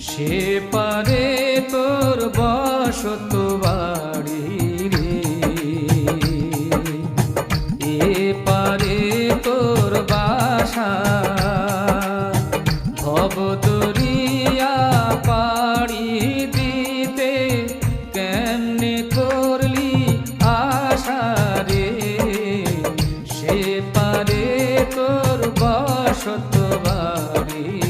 সে পারে তোর বসত বাড়ি এ পারে তোর বাসা পাড়ি দিতে কেমনে সে পারে বাড়ি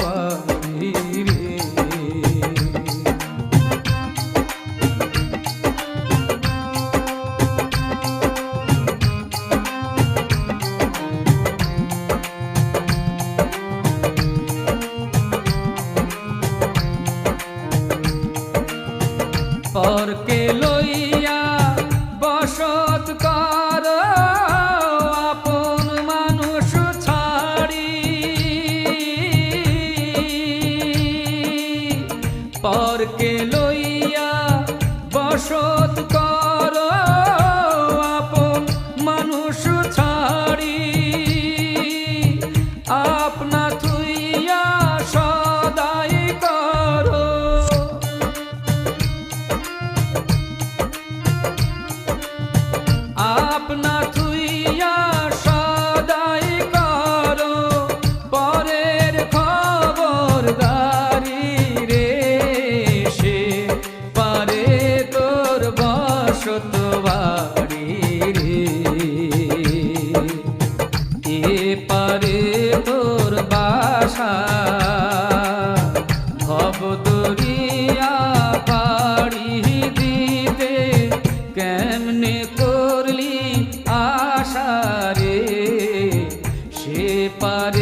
পরকে লইয়া বসত কর আপন মানুষ ছাড়ি। পরকে লইয়া বসত কর করিয়া পাড়ি দিতে কেমনে করলি আশারে সে পারে